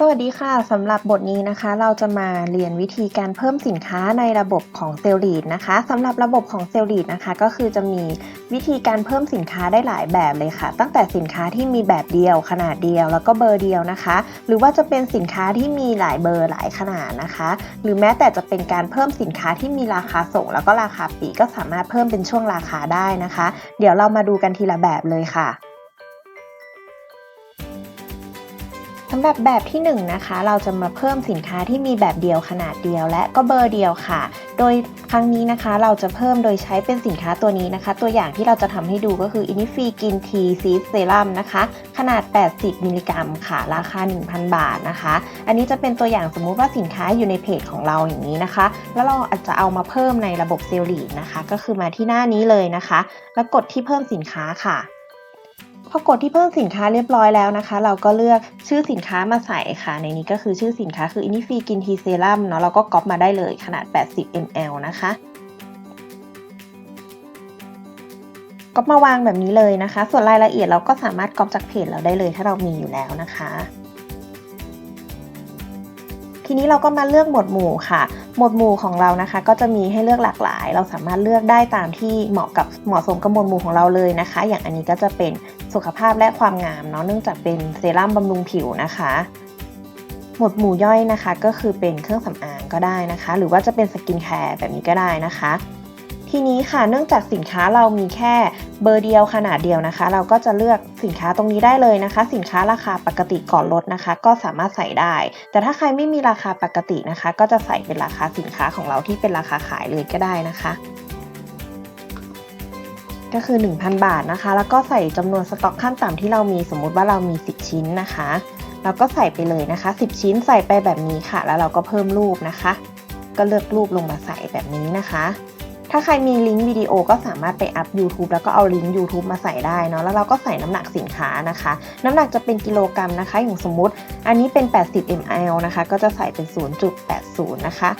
สวัสดีค่ะสำหรับบทนี้นะคะ เราจะมาเรียนวิธีการเพิ่มสินค้าในระบบของเซลล์ลีดนะคะสำหรับระบบของเซลล์ลีดนะคะ ก็คือจะมีวิธีการเพิ่มสินค้าได้หลายแบบเลยค่ะ ตั้งแต่สินค้าที่มีแบบเดียวขนาดเดียว แล้วก็เบอร์เดียวนะคะ หรือว่าจะเป็นสินค้าที่มีหลายเบอร์หลายขนาดนะคะ หรือแม้แต่จะเป็นการเพิ่มสินค้าที่มีราคาส่ง แล้วก็ราคาปีก็สามารถเพิ่มเป็นช่วงราคาได้นะคะ เดี๋ยวเรามาดูกันทีละแบบเลยค่ะำหรับแบบที่1นงนะคะ เราจะมาเพิ่มสินค้าที่มีแบบเดียวขนาดเดียว และก็เบอร์เดียวค่ะ โดยครั้งนี้นะคะ เราจะเพิ่มโดยใช้เป็นสินค้าตัวนี้นะคะ ตัวอย่างที่เราจะทำให้ดูก็คือ i n i f i กินทีซีเซรั่มนะคะ ขนาด 80 มิลลิกรัมค่ะ ราคา 1,000 บาทนะคะ อันนี้จะเป็นตัวอย่างสมมุติว่าสินค้าอยู่ในเพจของเราอย่างนี้นะคะ แล้วเราอาจจะเอามาเพิ่มในระบบเซลล์ลีนะคะ ก็คือมาที่หน้านี้เลยนะคะ แล้วกดที่เพิ่มสินค้าค่ะ พอกดที่เพิ่มสินค้าเรียบร้อยแล้วนะคะ เราก็เลือกชื่อสินค้ามาใส่ค่ะ ในนี้ก็คือชื่อสินค้าคือ Inify กินทีเซรั่มเนาะเราก็ก๊อปมาได้เลยขนาด 80 ml นะคะก๊อปมาวางแบบนี้เลยนะคะ ส่วนรายละเอียดเราก็สามารถก๊อปจากเพจเราได้เลยถ้าเรามีอยู่แล้วนะคะ ทีนี้เราก็มาเลือกหมวดหมู่ค่ะ หมวดหมู่ของเรานะคะ ก็จะมีให้เลือกหลากหลาย เราสามารถเลือกได้ตามที่เหมาะกับเหมาะสมกับหมวดหมู่ของเราเลยนะคะ อย่างอันนี้ก็จะเป็น สุขภาพและความงามเนาะเนื่องจากเป็นเซรั่มบำรุงผิวนะคะ หมวดหมู่ย่อยนะคะก็คือเป็นเครื่องสำอางก็ได้นะคะ หรือว่าจะเป็นสกินแคร์แบบนี้ก็ได้นะคะ ทีนี้ค่ะเนื่องจากสินค้าเรามีแค่เบอร์เดียวขนาดเดียวนะคะ เราก็จะเลือกสินค้าตรงนี้ได้เลยนะคะ สินค้าราคาปกติก่อนลดนะคะ ก็สามารถใส่ได้ แต่ถ้าใครไม่มีราคาปกตินะคะ ก็จะใส่เป็นราคาสินค้าของเราที่เป็นราคาขายเลยก็ได้นะคะ ก็คือ 1,000 บาทนะคะ แล้วก็ใส่จำนวนสต็อกขั้นต่ำที่เรามีสมมุติว่าเรามี 10 ชิ้นนะคะเราก็ใส่ไปเลยนะคะ 10 ชิ้นใส่ไปแบบนี้ค่ะ แล้วเราก็เพิ่มรูปนะคะ ก็เลือกรูปลงมาใส่แบบนี้นะคะ ถ้าใครมีลิงก์วิดีโอก็สามารถไปอัพ YouTube แล้วก็เอาลิงก์ YouTube มาใส่ได้เนาะแล้วเราก็ใส่น้ำหนักสินค้านะคะ น้ำหนักจะเป็นกิโลกรัมนะคะ อย่างสมมติ อันนี้เป็น 80 ml นะคะ ก็จะใส่เป็น 0.80 นะคะ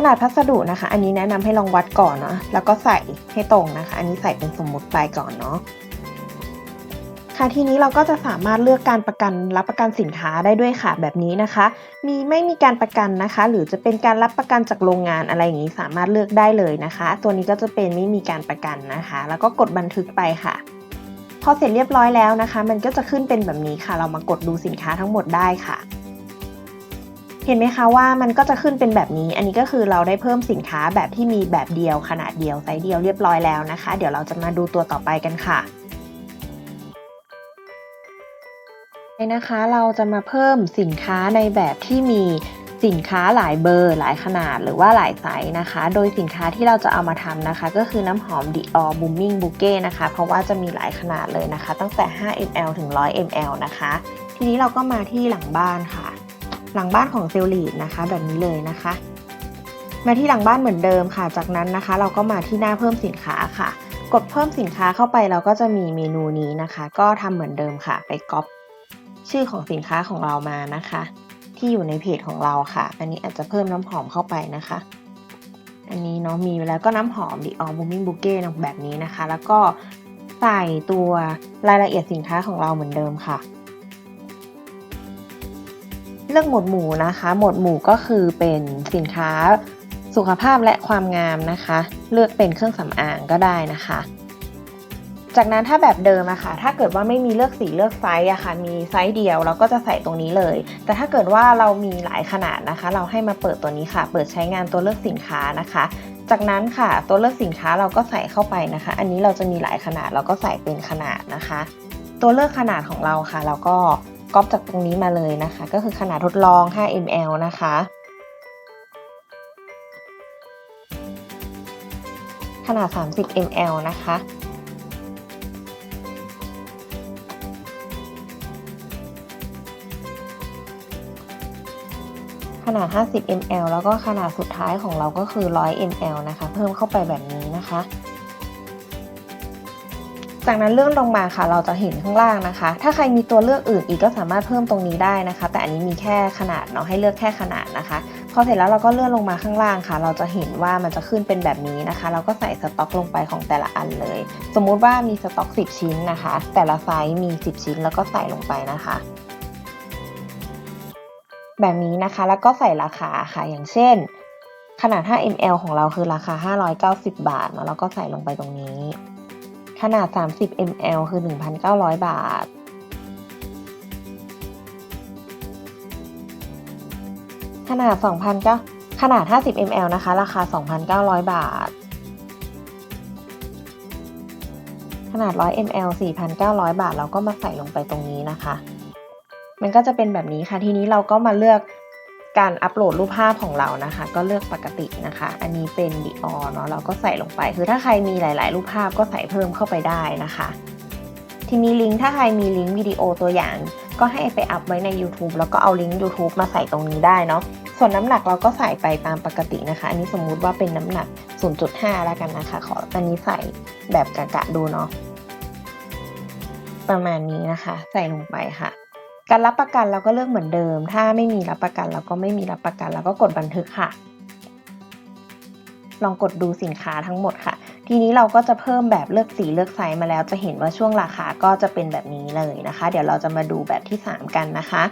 ขนาดพัสดุนะคะ อันนี้แนะนำให้ลองวัดก่อนเนาะแล้วก็ใส่ให้ตรงนะคะ อันนี้ใส่เป็นสมมุติไปก่อนเนาะค่ะทีนี้เราก็จะสามารถเลือกการประกันรับประกันสินค้าได้ด้วยค่ะแบบนี้นะคะ มีไม่มีการประกันนะคะ หรือจะเป็นการรับประกันจากโรงงานอะไรอย่างนี้สามารถเลือกได้เลยนะคะ ตัวนี้ก็จะเป็นไม่มีการประกันนะคะ แล้วก็กดบันทึกไปค่ะพอเสร็จเรียบร้อยแล้วนะคะ มันก็จะขึ้นเป็นแบบนี้ค่ะ เรามากดดูสินค้าทั้งหมดได้ค่ะ เห็นไหมคะว่ามันก็จะขึ้นเป็นแบบนี้ อันนี้ก็คือเราได้เพิ่มสินค้าแบบที่มีแบบเดียวขนาดเดียวไซส์เดียวเรียบร้อยแล้วนะคะ เดี๋ยวเราจะมาดูตัวต่อไปกันค่ะนะคะเราจะมาเพิ่มสินค้าในแบบที่มีสินค้าหลายเบอร์ หลายขนาดหรือว่าหลายไซส์นะคะ โดยสินค้าที่เราจะเอามาทำนะคะ ก็คือน้ำหอม Dior Booming Bouquet นะคะ เพราะว่าจะมีหลายขนาดเลยนะคะ ตั้งแต่ 5 ml ถึง 100 ml นะคะ ทีนี้เราก็มาที่หลังบ้านค่ะ หลังบ้านของเซลลีดนะคะ แบบนี้เลยนะคะ มาที่หลังบ้านเหมือนเดิมค่ะ จากนั้นนะคะ เราก็มาที่หน้าเพิ่มสินค้าค่ะ กดเพิ่มสินค้าเข้าไปเราก็จะมีเมนูนี้นะคะ ก็ทำเหมือนเดิมค่ะ ไปก๊อปชื่อของสินค้าของเรามานะคะ ที่อยู่ในเพจของเราค่ะ อันนี้อาจจะเพิ่มน้ำหอมเข้าไปนะคะ อันนี้เนาะมีแล้วก็น้ำหอม Dior Booming Bouquet แบบนี้นะคะ แล้วก็ใส่ตัวรายละเอียดสินค้าของเราเหมือนเดิมค่ะ เลือกหมวดหมู่นะคะ หมวดหมู่ก็คือเป็นสินค้าสุขภาพและความงามนะคะ เลือกเป็นเครื่องสำอางก็ได้นะคะ จากนั้นถ้าแบบเดิมอะค่ะ ถ้าเกิดว่าไม่มีเลือกสีเลือกไซส์อะค่ะ มีไซส์เดียวเราก็จะใส่ตรงนี้เลย แต่ถ้าเกิดว่าเรามีหลายขนาดนะคะ เราให้มาเปิดตัวนี้ค่ะ เปิดใช้งานตัวเลือกสินค้านะคะ จากนั้นค่ะตัวเลือกสินค้าเราก็ใส่เข้าไปนะคะ อันนี้เราจะมีหลายขนาดเราก็ใส่เป็นขนาดนะคะ ตัวเลือกขนาดของเราค่ะ เราก็ ก๊อปจากตรงนี้มาเลยนะคะ ก็คือขนาดทดลอง 5 ml นะคะ ขนาด 30 ml นะคะขนาด 50 ml แล้วก็ขนาดสุดท้ายของเราก็คือ 100 ml นะคะ เพิ่มเข้าไปแบบนี้นะคะ จากนั้นเลื่อนลงมาค่ะ เราจะเห็นข้างล่างนะคะ ถ้าใครมีตัวเลือกอื่นอีกก็สามารถเพิ่มตรงนี้ได้นะคะ แต่อันนี้มีแค่ขนาดเนาะให้เลือกแค่ขนาดนะคะ พอเสร็จแล้วเราก็เลื่อนลงมาข้างล่างค่ะ เราจะเห็นว่ามันจะขึ้นเป็นแบบนี้นะคะ เราก็ใส่สต็อกลงไปของแต่ละอันเลย สมมุติว่ามีสต็อก 10 ชิ้นนะคะ แต่ละไซส์มี 10 ชิ้นแล้วก็ใส่ลงไปนะคะแบบนี้นะคะแล้วก็ใส่ราคาค่ะอย่างเช่น ขนาด 5 ml ของเราคือราคา 590 บาทเนาะแล้วก็ใส่ลงไปตรงนี้ ขนาด 30 ml คือ 1,900 บาท ขนาด2,009ขนาด 50 ml นะคะ ราคา 2,900 บาท ขนาด 100 ml 4,900 บาท เราก็มาใส่ลงไปตรงนี้นะคะ มันก็จะเป็นแบบนี้ค่ะ ทีนี้เราก็มาเลือก การอัปโหลดรูปภาพของเรานะคะ ก็เลือกปกตินะคะ อันนี้เป็นดีออเนาะเราก็ใส่ลงไป คือถ้าใครมีหลาย ๆ รูปภาพก็ใส่เพิ่มเข้าไปได้นะคะ ทีนี้ลิงก์ถ้าใครมีลิงก์วิดีโอตัวอย่าง ก็ให้ไปอัพไว้ใน YouTube แล้วก็เอาลิงก์ YouTube มาใส่ตรงนี้ได้เนาะส่วนน้ำหนักเราก็ใส่ไปตามปกตินะคะ อันนี้สมมุติว่าเป็นน้ำหนัก 0.5 แล้วกันนะคะ ขออันนี้ใส่แบบกะกะดูเนาะประมาณนี้นะคะ ใส่ลงไปค่ะ การรับประกันเราก็เลือกเหมือนเดิม ถ้าไม่มีรับประกันเราก็ไม่มีรับประกันเราก็กดบันทึกค่ะ ลองกดดูสินค้าทั้งหมดค่ะ ทีนี้เราก็จะเพิ่มแบบเลือกสีเลือกไซส์มาแล้ว จะเห็นว่าช่วงราคาก็จะเป็นแบบนี้เลยนะคะ เดี๋ยวเราจะมาดูแบบที่ 3 กันนะคะ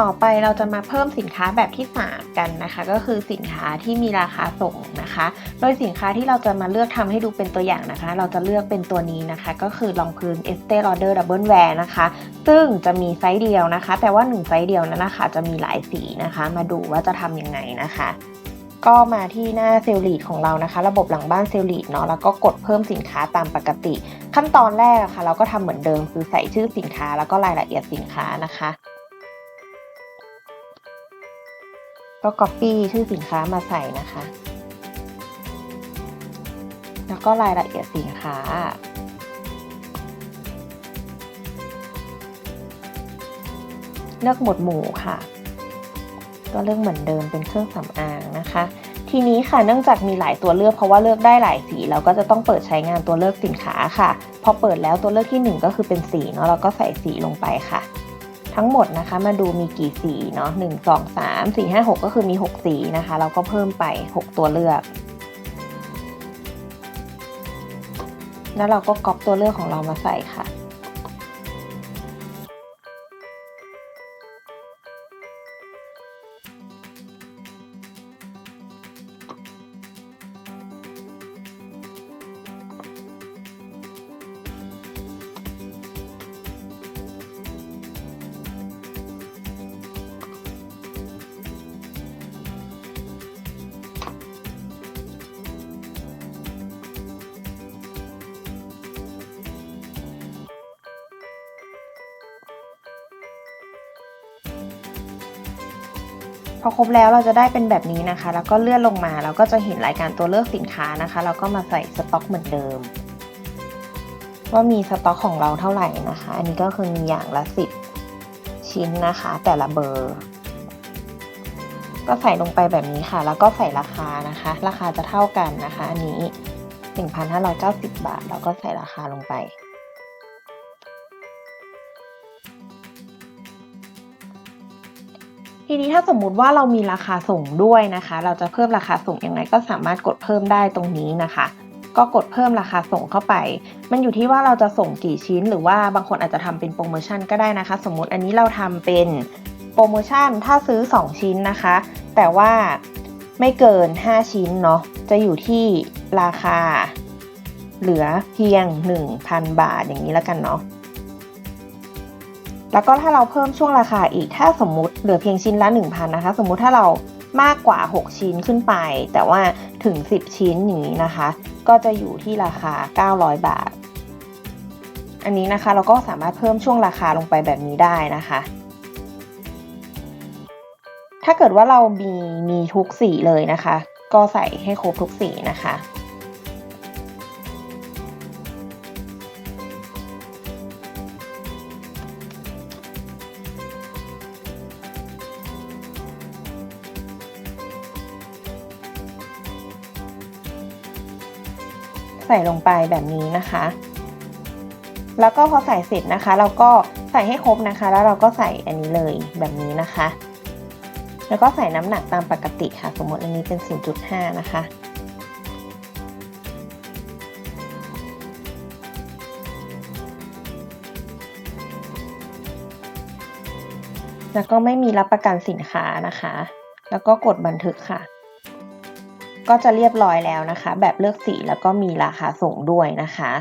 ต่อไปเราจะมาเพิ่มสินค้าแบบที่ 3 กันนะคะ ก็คือสินค้าที่มีราคาส่งนะคะ โดยสินค้าที่เราจะมาเลือกทำให้ดูเป็นตัวอย่างนะคะ เราจะเลือกเป็นตัวนี้นะคะ ก็คือรองพื้น Estee Lauder Double Wear นะคะ ซึ่งจะมีไซส์เดียวนะคะ แต่ว่า 1 ไซส์เดียวนั้นนะคะจะมีหลายสีนะคะ มาดูว่าจะทำยังไงนะคะก็มาที่หน้าเซลลีดของเรานะคะ ระบบหลังบ้านเซลลีดเนาะแล้วก็กดเพิ่มสินค้าตามปกติ ขั้นตอนแรกะค่ะ เราก็ทำเหมือนเดิมคือใส่ชื่อสินค้าแล้วก็รายละเอียดสินค้านะคะ ก็ copy ชื่อสินค้ามาใส่นะคะ แล้วก็รายละเอียดสินค้า เลือกหมวดหมู่ค่ะ ก็เลือกเหมือนเดิมเป็นเครื่องสำอางนะคะ ทีนี้ค่ะเนื่องจากมีหลายตัวเลือกเพราะว่าเลือกได้หลายสีเราก็จะต้องเปิดใช้งานตัวเลือกสินค้าค่ะ พอเปิดแล้วตัวเลือกที่ 1 ก็คือเป็นสีเนาะเราก็ใส่สีลงไปค่ะ ทั้งหมดนะคะมาดูมีกี่สีเนาะหนึ่งสองสามสี่ห้าหกก็คือมี6สีนะคะเราก็เพิ่มไป6ตัวเลือก แล้วเราก็ก๊อปตัวเลือกของเรามาใส่ค่ะ พอครบแล้วเราจะได้เป็นแบบนี้นะคะ แล้วก็เลื่อนลงมาเราก็จะเห็นรายการตัวเลือกสินค้านะคะ แล้วก็มาใส่สต็อกเหมือนเดิม ว่ามีสต็อกของเราเท่าไหร่นะคะ อันนี้ก็คือมีอย่างละ 10 ชิ้นนะคะ แต่ละเบอร์ ก็ใส่ลงไปแบบนี้ค่ะ แล้วก็ใส่ราคานะคะ ราคาจะเท่ากันนะคะ อันนี้ 1,590 บาท แล้วก็ใส่ราคาลงไป ทีนี้ถ้าสมมุติว่าเรามีราคาส่งด้วยนะคะ เราจะเพิ่มราคาส่งยังไงก็สามารถกดเพิ่มได้ตรงนี้นะคะ ก็กดเพิ่มราคาส่งเข้าไป มันอยู่ที่ว่าเราจะส่งกี่ชิ้น หรือว่าบางคนอาจจะทำเป็นโปรโมชั่นก็ได้นะคะ สมมุติอันนี้เราทำเป็นโปรโมชั่นถ้าซื้อ 2 ชิ้นนะคะ แต่ว่าไม่เกิน 5 ชิ้นเนาะจะอยู่ที่ราคา เหลือเพียง 1,000 บาทอย่างนี้แล้วกันเนาะ แล้วก็ถ้าเราเพิ่มช่วงราคาอีกถ้าสมมุติเหลือเพียงชิ้นละ 1,000นะคะ สมมุติถ้าเรามากกว่า 6 ชิ้นขึ้นไป แต่ว่าถึง 10 ชิ้นอย่างนี้นะคะ ก็จะอยู่ที่ราคา 900 บาท อันนี้นะคะเราก็สามารถเพิ่มช่วงราคาลงไปแบบนี้ได้นะคะ ถ้าเกิดว่าเรามีมีทุกสีเลยนะคะ ก็ใส่ให้ครบทุกสีนะคะ ใส่ลงไปแบบนี้นะคะ แล้วก็พอใส่เสร็จนะคะ เราก็ใส่ให้ครบนะคะ แล้วเราก็ใส่อันนี้เลยแบบนี้นะคะ แล้วก็ใส่น้ำหนักตามปกติค่ะ สมมติอันนี้เป็น 0.5 นะคะแล้วก็ไม่มีรับประกันสินค้านะคะ แล้วก็กดบันทึกค่ะ ก็จะเรียบร้อยแล้วนะคะ แบบเลือกสีแล้วก็มีราคาส่งด้วยนะคะ